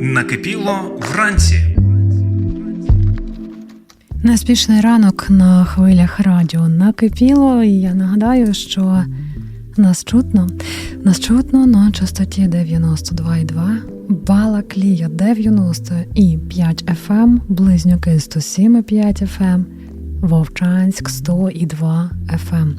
Накипіло вранці. Неспішний ранок на хвилях радіо накипіло, і я нагадаю, що нас чутно. Нас чутно на частоті 92,2, Балаклія 90,5 FM, Близнюки 107,5 FM, Вовчанськ 100,2 FM.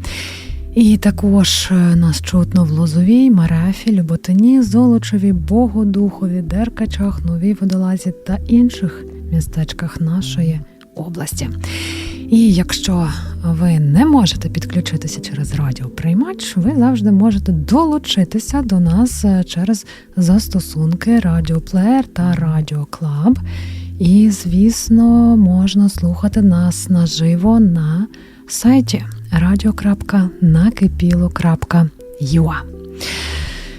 І також е, нас чутно в Лозовій, Марефі, Люботині, Золочеві, Богодухові, Деркачах, Новій Водолазі та інших містечках нашої області. І якщо ви не можете підключитися через радіоприймач, ви завжди можете долучитися до нас е, через застосунки Радіоплеєр та Радіоклаб. І, звісно, можна слухати нас наживо на сайті radio.накипіло.ua.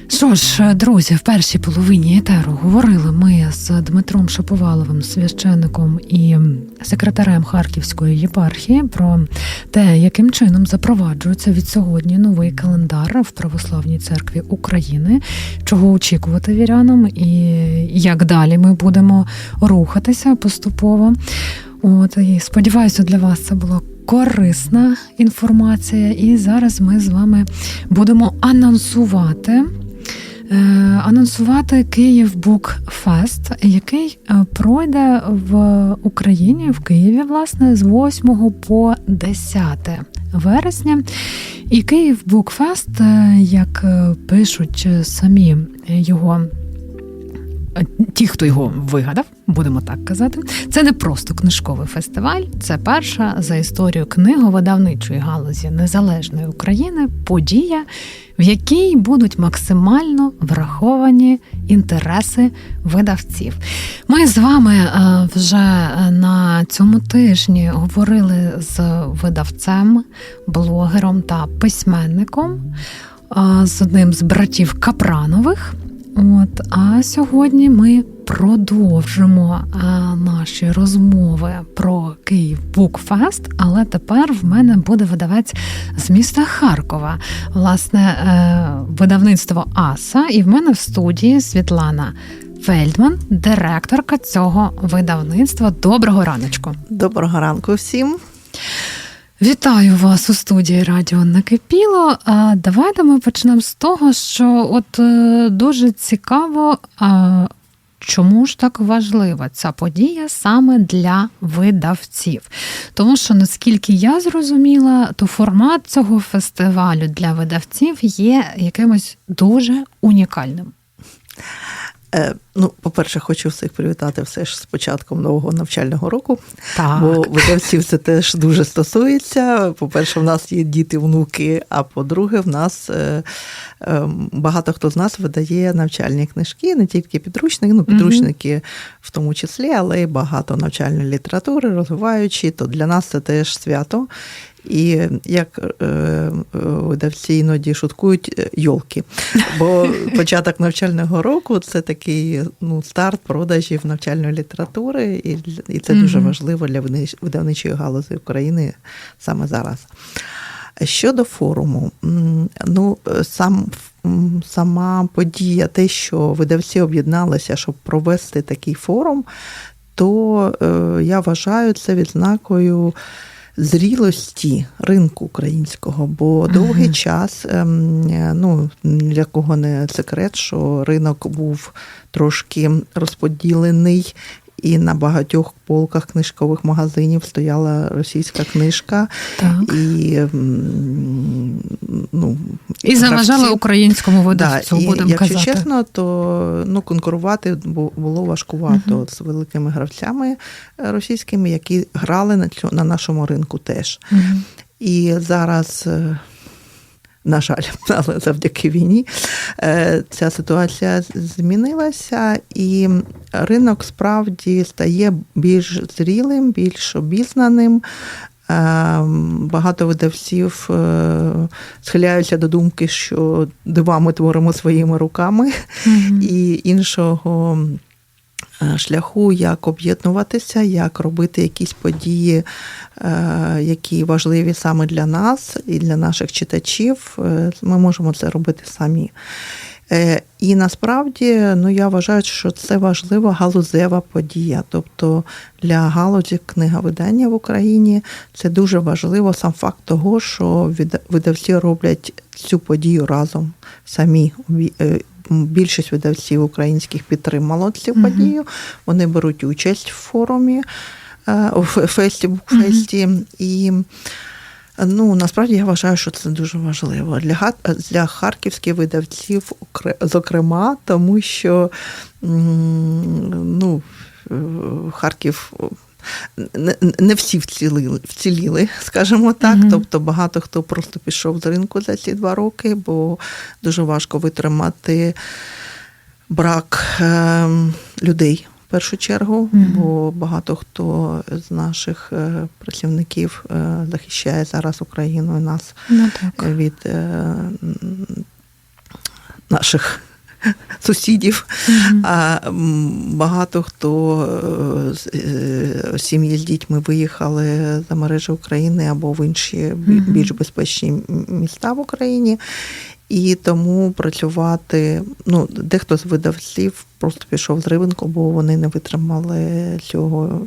Що ж, друзі, в першій половині етеру говорили ми з Дмитром Шаповаловим, священником і секретарем Харківської єпархії про те, яким чином запроваджується від сьогодні новий календар в Православній церкві України, чого очікувати вірянам, і як далі ми будемо рухатися поступово. От і сподіваюся, для вас це була корисна інформація. І зараз ми з вами будемо анонсувати. е, Анонсувати Київ Бук Фест, який е, пройде в Україні в Києві, власне, з 8 по 10 вересня. І Київ Бук Фест, е, як пишуть самі його ті, хто його вигадав, будемо так казати, це не просто книжковий фестиваль, це перша за історію книговидавничої галузі незалежної України подія, в якій будуть максимально враховані інтереси видавців. Ми з вами е, вже на цьому тижні говорили з видавцем, блогером та письменником, е, з одним з братів Капранових. От, а сьогодні ми продовжимо а, наші розмови про Київ Букфест, але тепер в мене буде видавець з міста Харкова, власне, е, видавництво Аса, і в мене в студії Світлана Фельдман, директорка цього видавництва. Доброго раночку. Доброго ранку всім. Вітаю вас у студії Радіо Накипіло. А давайте ми почнемо з того, що от е, дуже цікаво, а, чому ж так важлива ця подія саме для видавців. Тому що, наскільки я зрозуміла, то формат цього фестивалю для видавців є якимось дуже унікальним. Е, ну, по-перше, хочу всіх привітати все ж з початком нового навчального року. Так. Бо видавців це теж дуже стосується. По-перше, в нас є діти, внуки, а по-друге, в нас е, е, багато хто з нас видає навчальні книжки, не тільки підручники, ну, підручники в тому числі, але й багато навчальної літератури, розвиваючи, то для нас це теж свято. І як е, видавці іноді шуткують е, йолки. Бо початок навчального року це такий ну, старт продажів навчальної літератури, і, і це дуже важливо для видавнич- видавничої галузі України саме зараз. Щодо форуму, ну сам сама подія, те, що видавці об'єдналися, щоб провести такий форум, то е, я вважаю це відзнакою зрілості ринку українського, бо довгий ага. час, ем, ну для кого не секрет, що ринок був трошки розподілений. І на багатьох полках книжкових магазинів стояла російська книжка, Так. і, ну, І заважали гравці- українському видавцю, Да, будемо якщо казати. чесно, то ну, конкурувати було важкувато Мгм. з великими гравцями російськими, які грали на, цьо- на нашому ринку теж. Мгм. І зараз, е, на жаль, але завдяки війні, е, ця ситуація змінилася, і ринок справді стає більш зрілим, більш обізнаним. Е, Багато видавців е, схиляються до думки, що дива ми творимо своїми руками, Мгм. і іншого шляху, як об'єднуватися, як робити якісь події, е, які важливі саме для нас і для наших читачів. Е, Ми можемо це робити самі. Е, І насправді ну, я вважаю, що це важлива галузева подія. Тобто для галузі книговидання в Україні це дуже важливо сам факт того, що видавці роблять цю подію разом самі. Більшість видавців українських підтримало цю Мгм. подію. Вони беруть участь в форумі е, фе- фесті, букфесті. І ну, насправді я вважаю, що це дуже важливо для, для харківських видавців, зокрема, тому що ну, Харків. Не, всі вцілили, вціліли, скажімо так. Мгм. Тобто багато хто просто пішов з ринку за ці два роки, бо дуже важко витримати брак е, людей в першу чергу, Мгм. бо багато хто з наших е, працівників е, захищає зараз Україну і нас так. від е, наших сусідів. Мгм. А багато хто е, з е, сім'ї з дітьми виїхали за мережі України або в інші Мгм. більш безпечні міста в Україні. І тому працювати, ну, дехто з видавців просто пішов з ринку, бо вони не витримали цього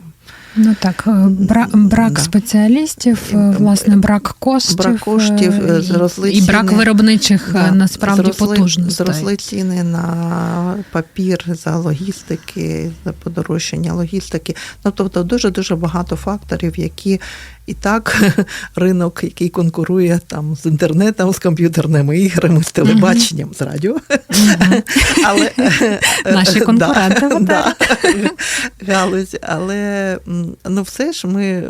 Ну так, е, бра- брак Да. спеціалістів, е, власне, брак коштів, Брак коштів, е, е, зросли і брак виробничих е, Да, насправді зросли, потужностей. Зросли ціни на папір за логістики, за подорожчання логістики. Ну тобто дуже дуже багато факторів, які і так ринок, який конкурує там з інтернетом, з комп'ютерними іграми, з телебаченням, з радіо. Але Наші Да, конкуренти, галузь. Але ну все ж ми,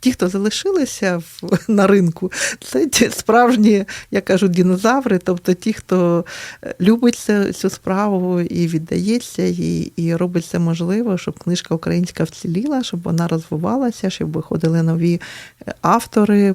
ті, хто залишилися на ринку, це ті справжні, я кажу, динозаври, тобто ті, хто е, любить цю, цю справу і віддається, і, і робить все можливе, щоб книжка українська вціліла, щоб вона розвивалася, щоб виходили нові е, автори, е,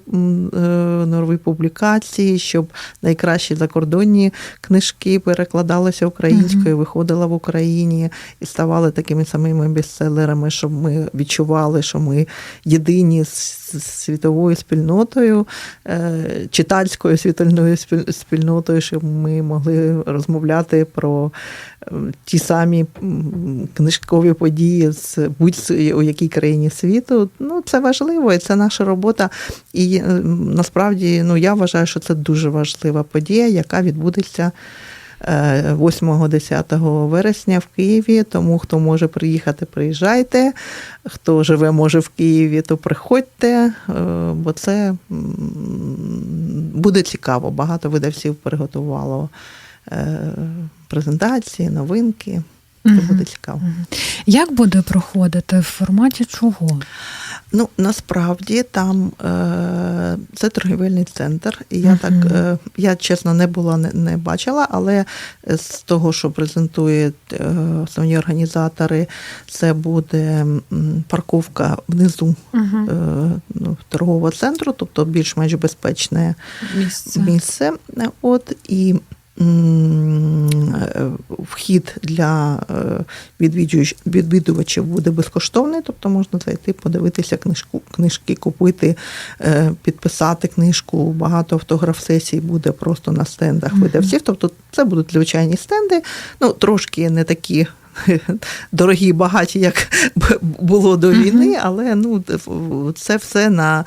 нові публікації, щоб найкращі закордонні книжки перекладалися українською, виходила в Україні і ставали такими самими бестселерами, щоб ми відчували, що ми єдині з світовою спільнотою, е, читальською світовою спільнотою, щоб ми могли розмовляти про ті самі книжкові події з будь у якій країні світу. Ну, це важливо, і це наша робота. І е, насправді ну, я вважаю, що це дуже важлива подія, яка відбудеться. е, 8-10 вересня в Києві. Тому хто може приїхати, приїжджайте. Хто живе, може в Києві, то приходьте, е, бо це буде цікаво. Багато видавців приготувало е, презентації, новинки. Це буде цікаво. Як буде проходити в форматі чого? Ну, насправді там е, це торгівельний центр. І я Мгм. так, е, я чесно не була, не, не бачила, але з того, що презентують е, основні організатори, це буде парковка внизу е, ну, торгового центру, тобто більш-менш безпечне Місце. місце. От і е, вхід для е, відвідувачів, відвідувачів буде безкоштовний, тобто можна зайти, подивитися книжку, книжки, купити, е, підписати книжку. Багато автограф-сесій буде просто на стендах видавців. Тобто це будуть звичайні стенди, ну трошки не такі. Дорогі, і багаті, як було до війни, але ну це все на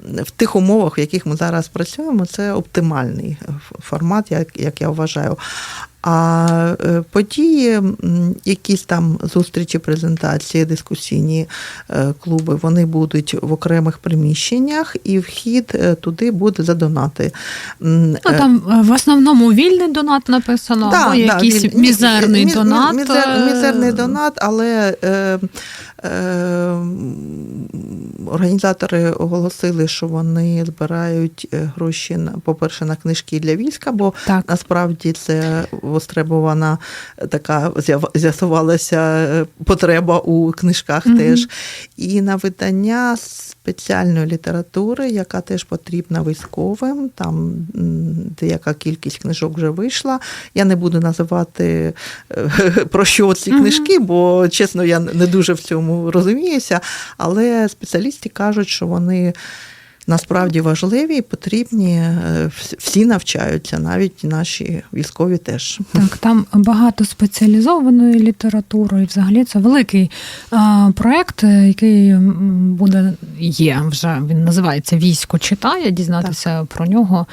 в тих умовах, в яких ми зараз працюємо, це оптимальний формат, як, як я вважаю. А е, події, якісь там зустрічі, презентації, дискусійні е, клуби, вони будуть в окремих приміщеннях, і вхід е, туди буде за донати. Ну там в основному вільний донат написано, Да, або да, якийсь мізерний мі- донат. Мізер, мізерний донат, але організатори оголосили, що вони збирають е, гроші по-перше, на книжки для війська, бо Так. насправді це востребована е, така з'ясувалася е, потреба у книжках Мгм. теж. І на видання спеціальної літератури, яка теж потрібна військовим. Там деяка кількість книжок вже вийшла. Я не буду називати е, про що ці Мгм. книжки, бо чесно, я не дуже в цьому розуміюся. Але спеціалісти кажуть, що вони. насправді важливі і потрібні. Е, Всі навчаються, навіть наші військові теж. Так, там багато спеціалізованої літератури, і взагалі це великий а, проект, е, який буде є вже. Він називається Військо читає. Дізнатися про нього.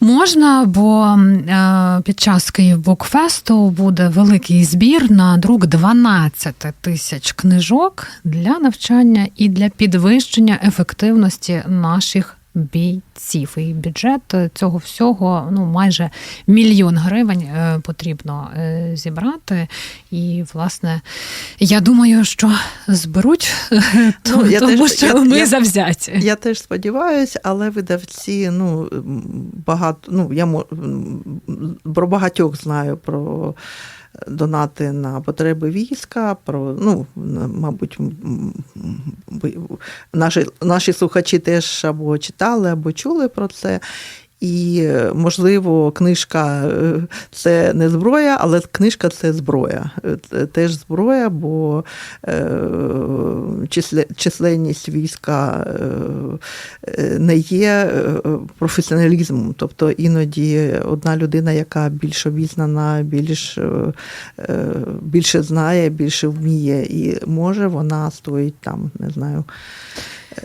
Можна, бо е, під час Київбукфесту буде великий збір на друк 12 тисяч книжок для навчання і для підвищення ефективності наших бійців. І бюджет цього всього ну майже мільйон гривень е, потрібно е, зібрати. І, власне, я думаю, що зберуть, Ну, я тому теж- що я- ми я- завзяті. Я теж сподіваюся, але видавці, ну багато, ну я про багатьох знаю про донати на потреби війська, про ну, мабуть, наші, наші слухачі теж або читали, або чули про це. І, можливо, книжка е, це не зброя, але книжка це зброя. Е, це Теж зброя, бо е, численність війська не є професіоналізмом. Тобто іноді одна людина, яка більш обізнана, більш, більше знає, більше вміє, і може вона стоїть там, не знаю.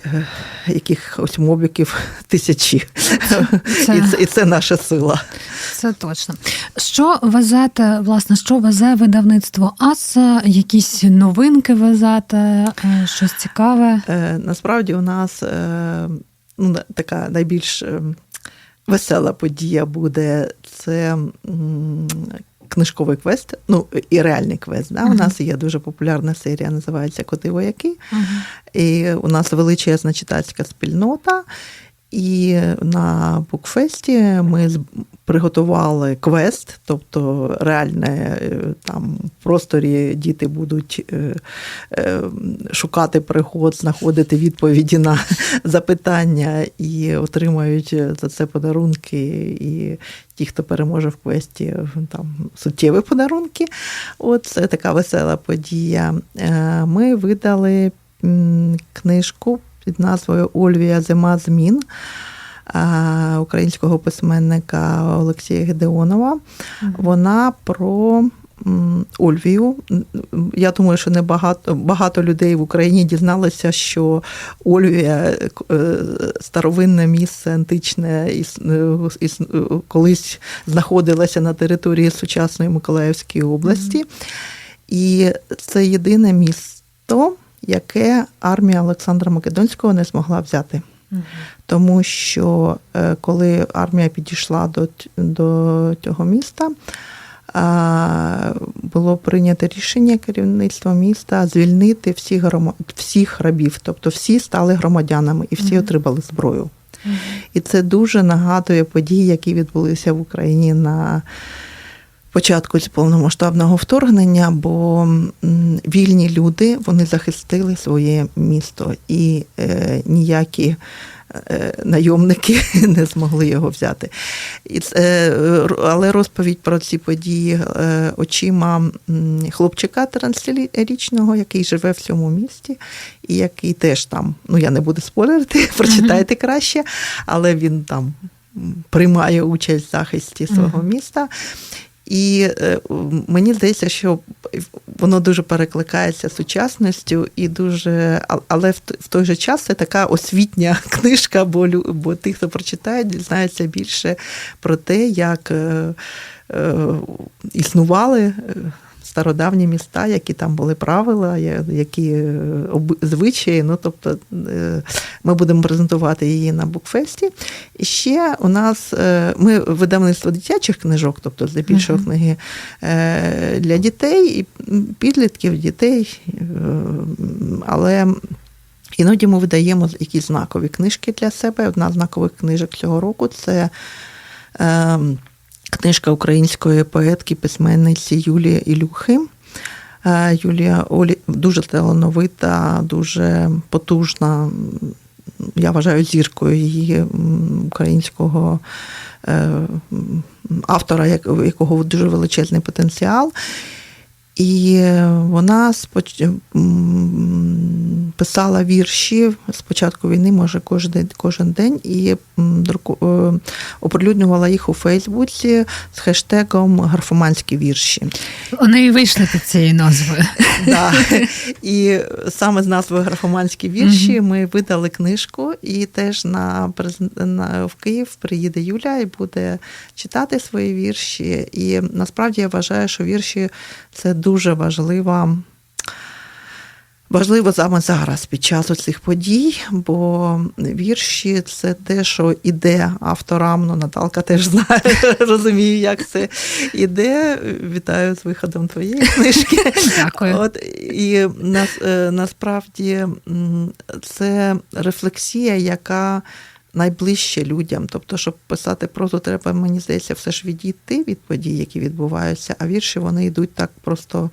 Е, Якихось мобіків тисячі. Це- І, це, і це наша сила. Це точно. Що везете, власне, що везе видавництво АСА? Якісь новинки везете, е, щось цікаве? Е, Насправді у нас ну, така найбільш е, весела подія буде це книжковий квест, ну і реальний квест. Да? У нас є дуже популярна серія, називається Коти вояки. І у нас величезна читацька спільнота. І на букфесті ми приготували квест, тобто реальне е, там в просторі діти будуть е, е, шукати пригод, знаходити відповіді на запитання і отримають за це подарунки. І ті, хто переможе в квесті, там суттєві подарунки. От це така весела подія. Ми видали книжку під назвою Ольвія Зима змін українського письменника Олексія Гедеонова. Вона про Ольвію. Я думаю, що не багато, багато людей в Україні дізналися, що Ольвія е, старовинне місце античне е, е, колись знаходилося на території сучасної Миколаївської області. І це єдине місто, яке армія Олександра Македонського не змогла взяти. Тому що е, коли армія підійшла до, до цього міста, було прийнято рішення керівництва міста звільнити всіх, грома- всіх рабів, тобто всі стали громадянами і всі отримали зброю. І це дуже нагадує події, які відбулися в Україні на початку повномасштабного вторгнення, бо вільні люди вони захистили своє місто, і е, ніякі е, найомники не змогли його взяти. І це, е, але розповідь про ці події е, очима хлопчика 13-річного, який живе в цьому місті, і який теж там, ну я не буду спойлерити, прочитайте краще, але він там приймає участь в захисті свого міста. І е, мені здається, що воно дуже перекликається сучасністю і дуже, але в той же час це така освітня книжка, бо, бо тих, хто прочитає, дізнається більше про те, як е, е, існували стародавні міста, які там були правила, які е, звичаї. Ну, тобто е, ми будемо презентувати її на букфесті. І ще у нас е, ми видавництво дитячих книжок, тобто здебільшого Мгм. книги для дітей і підлітків, дітей. Але іноді ми видаємо якісь знакові книжки для себе. Одна з знакових книжок цього року це. Книжка української поетки, письменниці Юлії Ілюхи. Е, Юлія Олі дуже талановита, дуже потужна. Я вважаю зіркою її українського е, автора, якого дуже величезний потенціал. І вона споч... писала вірші з початку війни, може, кожен кожен день, і друку- е, оприлюднювала їх у Фейсбуці з хештегом графоманські вірші. Вони і вийшли під цією назвою. Да. І саме з назвою графоманські вірші ми видали книжку, і теж на в Київ приїде Юля і буде читати свої вірші. І насправді я вважаю, що вірші це дуже важлива. Важливо саме зараз під час цих подій, бо вірші це те, що іде авторам. Ну, Наталка теж знає, розумію, як це іде. Вітаю з виходом твоєї книжки. Дякую. От і нас, е, насправді це рефлексія, яка найближче людям. Тобто, щоб писати прозу, треба, мені здається, все ж відійти від подій, які відбуваються, а вірші вони йдуть так просто.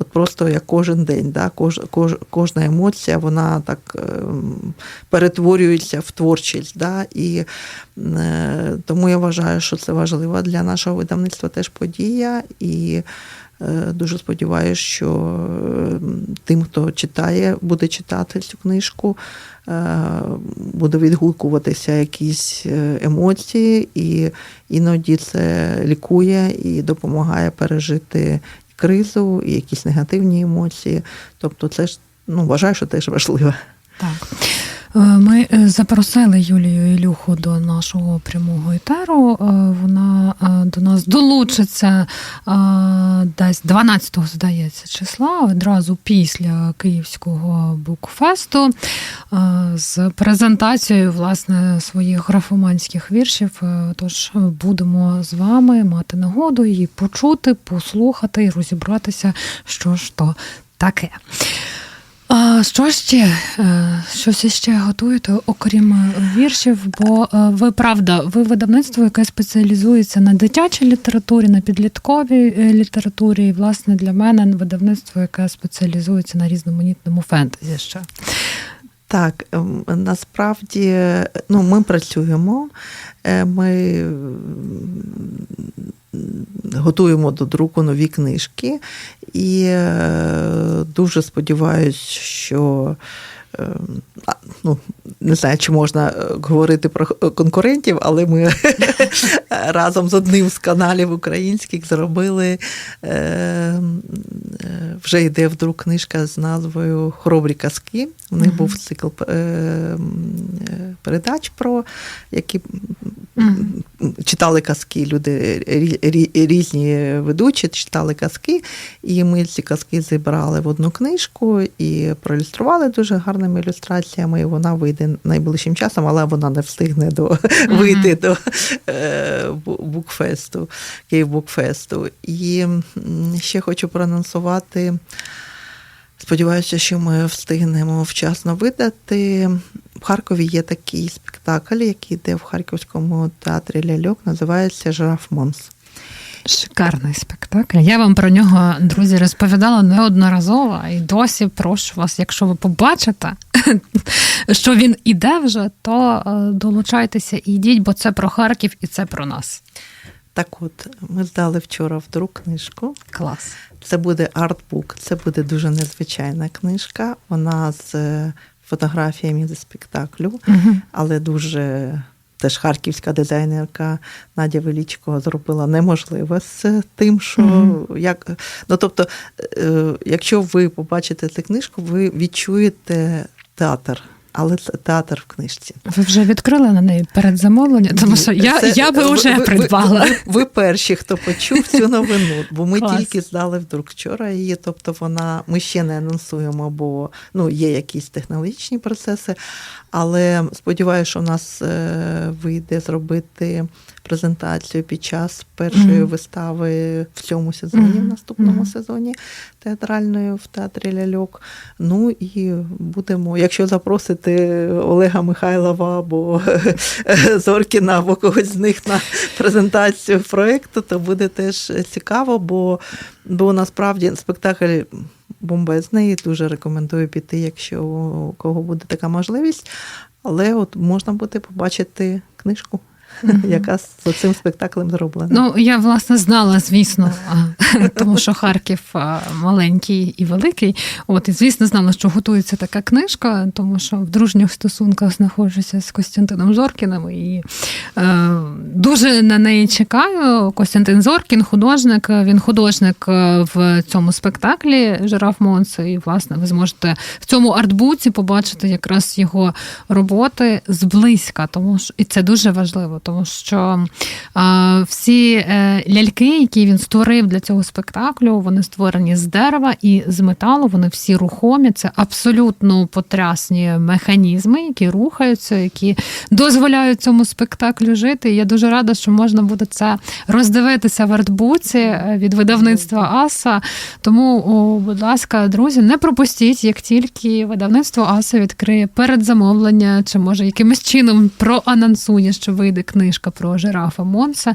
От просто як кожен день, да? Кож, кож, кожна емоція, вона так ем, перетворюється в творчість. Да? І е, тому я вважаю, що це важлива для нашого видавництва теж подія. І дуже сподіваюся, що е, тим, хто читає, буде читати цю книжку, е, буде відгукуватися якісь е, емоції, і іноді це лікує і допомагає пережити кризу, і якісь негативні емоції. Тобто, це ж ну, вважаю, що теж важливо. Так. Е, Ми е, запросили Юлію Ілюху до нашого прямого етеру. Е, Вона до нас долучиться десь 12-го, здається, числа, одразу після Київського букфесту з презентацією власне своїх графоманських віршів. Тож будемо з вами мати нагоду її почути, послухати і розібратися, що ж то таке. А що ще? Е, Щось іще готуєте, окрім е, віршів? Бо е, ви правда, ви видавництво, яке спеціалізується на дитячій літературі, на підлітковій літературі, і власне для мене видавництво, яке спеціалізується на різноманітному фентезі. Ще Так, ем, насправді ну, ми працюємо, ми готуємо до друку нові книжки, і е, дуже сподіваюся, що. е, Ну, не знаю, чи можна е, говорити про конкурентів, але ми разом з одним з каналів українських зробили вже йде вдруг книжка з назвою Хоробрі казки. У них був цикл передач про які. Читали казки, люди рі- рі- різні ведучі читали казки, і ми ці казки зібрали в одну книжку і проілюстрували дуже гарними ілюстраціями. І вона вийде найближчим часом, але вона не встигне до вийти до е, букфесту, Київ-букфесту. І ще хочу проанонсувати. Сподіваюся, що ми встигнемо вчасно видати. В Харкові є такий спектакль, який йде в Харківському театрі ляльок, називається Жираф Монс. шикарний спектакль. Я вам про нього, друзі, розповідала неодноразово і досі прошу вас, якщо ви побачите, що він іде вже, то е, долучайтеся і йдіть, бо це про Харків і це про нас. Так от, ми здали вчора в друк книжку. Клас. Це буде артбук, це буде дуже незвичайна книжка. Вона з е, фотографіями зі спектаклю, Угу. але дуже теж харківська дизайнерка Надя Велічко зробила неможливе з тим, що Мгм. як. Ну тобто, е, якщо ви побачите цю книжку, ви відчуєте театр, але це театр в книжці. Ви вже відкрили на неї передзамовлення, тому що я, Це- я би вже ви- придбала. Ви, ви, ви перші, хто почув цю новину, бо ми Клас. тільки здали вдруг вчора її. Тобто вона ми ще не анонсуємо, бо ну є якісь технологічні процеси. Але сподіваюся, що в нас е, вийде зробити презентацію під час першої Мгм. вистави в цьому сезоні, в Мгм. наступному Мгм. сезоні театральної в театрі Ляльок. Ну і будемо, якщо запросити Олега Михайлова або Зоркіна, або когось з них на презентацію проєкту, то буде теж цікаво, бо, бо насправді спектакль бомбезний, дуже рекомендую піти, якщо у кого буде така можливість. Але от можна буде побачити книжку. яка з цим спектаклем зроблена. Ну, я власне знала, звісно, тому що Харків маленький і великий. От і звісно, знала, що готується така книжка, тому що в дружніх стосунках знаходжуся з Костянтином Зоркіним і е, дуже на неї чекаю. Костянтин Зоркін, художник. Він художник е, в цьому спектаклі Жираф Монс. І власне ви зможете в цьому артбуці побачити якраз його роботи зблизька, тому що і це дуже важливо, тому що всі е, ляльки, які він створив для цього спектаклю, вони створені з дерева і з металу. Вони всі рухомі. Це абсолютно потрясні механізми, які рухаються, які дозволяють цьому спектаклю жити. І я дуже рада, що можна буде це роздивитися в артбуці е, від видавництва Аса. Тому, о, будь ласка, друзі, не пропустіть, як тільки видавництво Аса відкриє передзамовлення, чи може якимось чином проанонсує, що вийде книжка про жирафа Монса.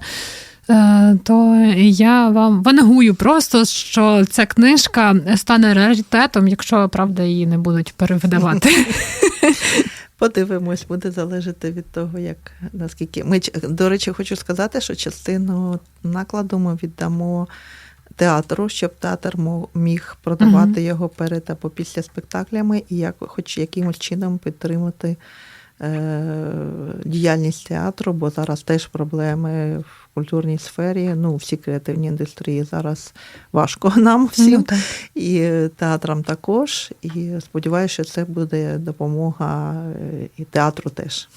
е, То я вам вангую просто, що ця книжка стане раритетом, якщо правда її не будуть перевидавати. Подивимось, буде залежати від того, як наскільки ми до речі, хочу сказати, що частину накладу ми віддамо театру, щоб театр міг продавати його перед або після спектаклями, і як хоч якимось чином підтримати діяльність театру, бо зараз теж проблеми в культурній сфері. Ну, всі креативні індустрії зараз важко нам всім. Ну, так. І театрам також. І сподіваюся, що це буде допомога е, і театру теж.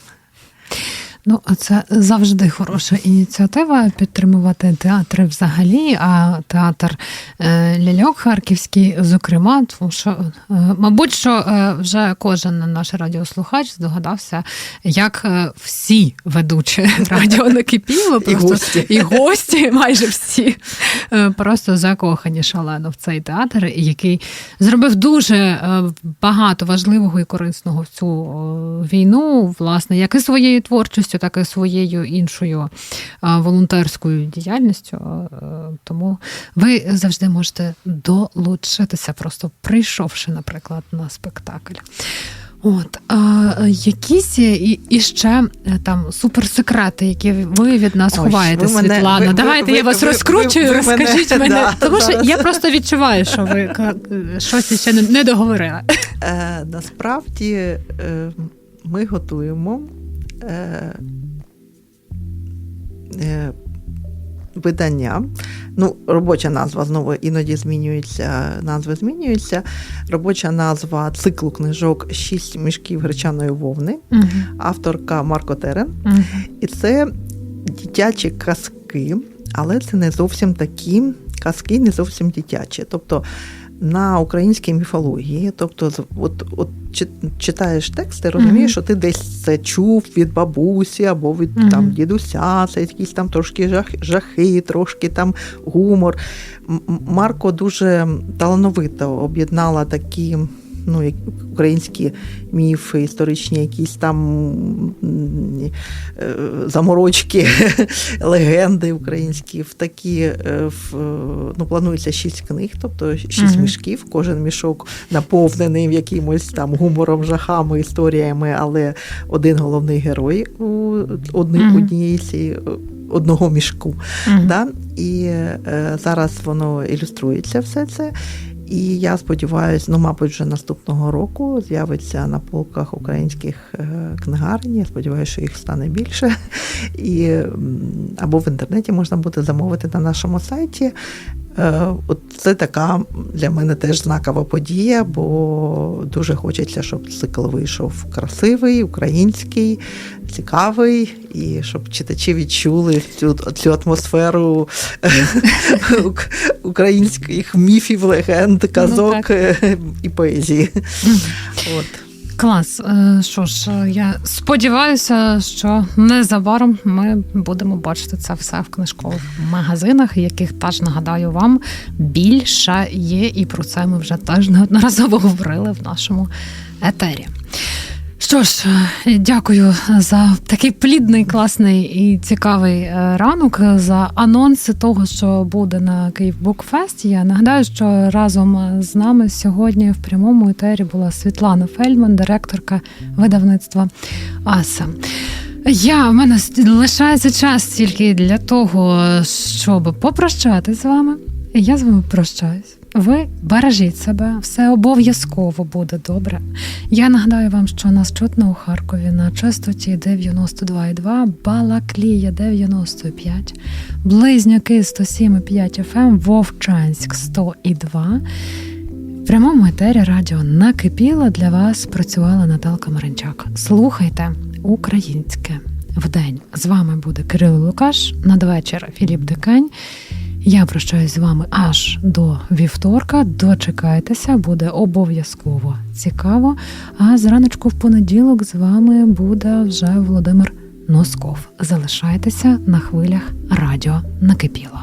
Ну, а це завжди хороша ініціатива підтримувати театри взагалі, а театр е, ляльок харківський, зокрема, тому що, е, мабуть, що е, вже кожен наш радіослухач здогадався, як всі ведучі радіо накипіло, І гості. і гості, майже всі просто закохані шалено в цей театр, який зробив дуже багато важливого і корисного в цю війну, власне, як і своєю творчістю, так і своєю іншою волонтерською діяльністю. Тому ви завжди можете долучитися, просто прийшовши, наприклад, на спектакль. От а, якісь і, і ще е, там суперсекрети, які ви від нас Ой, ховаєте, ви мене- Світлана. ви- Давайте ви- я вас ви- розкручую, ви- ви мене- розкажіть мене, да, тому що зараз. я просто відчуваю, що ви щось ще не, не договорили. Е, насправді е, ми готуємо е, е, видання. Ну, робоча назва знову іноді змінюється, назви змінюються. Робоча назва циклу книжок Шість мішків гречаної вовни, авторка Марко Терен. І це дитячі казки, але це не зовсім такі казки, не зовсім дитячі. Тобто на українській міфології, тобто, от, от читаєш тексти, розумієш, що ти десь це чув від бабусі або від там дідуся, це якісь там трошки жах, жахи, трошки там гумор. Марко дуже талановито об'єднала такі. Ну, українські міфи, історичні якісь там е, заморочки, легенди українські в такі е, в, е, ну, планується шість книг, тобто шість Мгм. мішків. Кожен мішок наповнений якимось там гумором, жахами, історіями, але один головний герой у одні, Мгм. однієї цієї- одного мішку. Да? І е, зараз воно ілюструється все це. І я сподіваюся, ну, мабуть, вже наступного року з'явиться на полках українських е, книгарень. Я сподіваюся, що їх стане більше. І, або в інтернеті можна буде замовити на нашому сайті. Е, це така для мене теж знакова подія, бо дуже хочеться, щоб цикл вийшов красивий, український, цікавий, і щоб читачі відчули цю, цю атмосферу ук- українських міфів, легенд, казок так. е, і поезії. От. Клас. Е, Що ж, е, я сподіваюся, що незабаром ми будемо бачити це все в книжкових магазинах, яких теж нагадаю вам більше є, і про це ми вже теж неодноразово говорили в нашому етері. Що ж, е, дякую за такий плідний, класний і цікавий е, ранок за анонси того, що буде на Київ Букфест. Я нагадаю, що разом з нами сьогодні в прямому етері була Світлана Фельдман, директорка видавництва Аса. Я в мене лишається час тільки для того, щоб попрощати з вами. Я з вами прощаюсь. Ви бережіть себе, все обов'язково буде добре. Я нагадаю вам, що нас чутно у Харкові на частоті 92,2, Балаклія 95, Близнюки 107,5 FM, Вовчанськ 100,2. В прямому етері радіо накипіло для вас працювала Наталка Маринчак. Слухайте українське вдень. З вами буде Кирило Лукаш, надвечір Філіп Дикань. Я прощаюсь з вами аж до вівторка. Дочекайтеся, буде обов'язково цікаво. А зраночку в понеділок з вами буде вже Володимир Носков. Залишайтеся на хвилях радіо накипіло.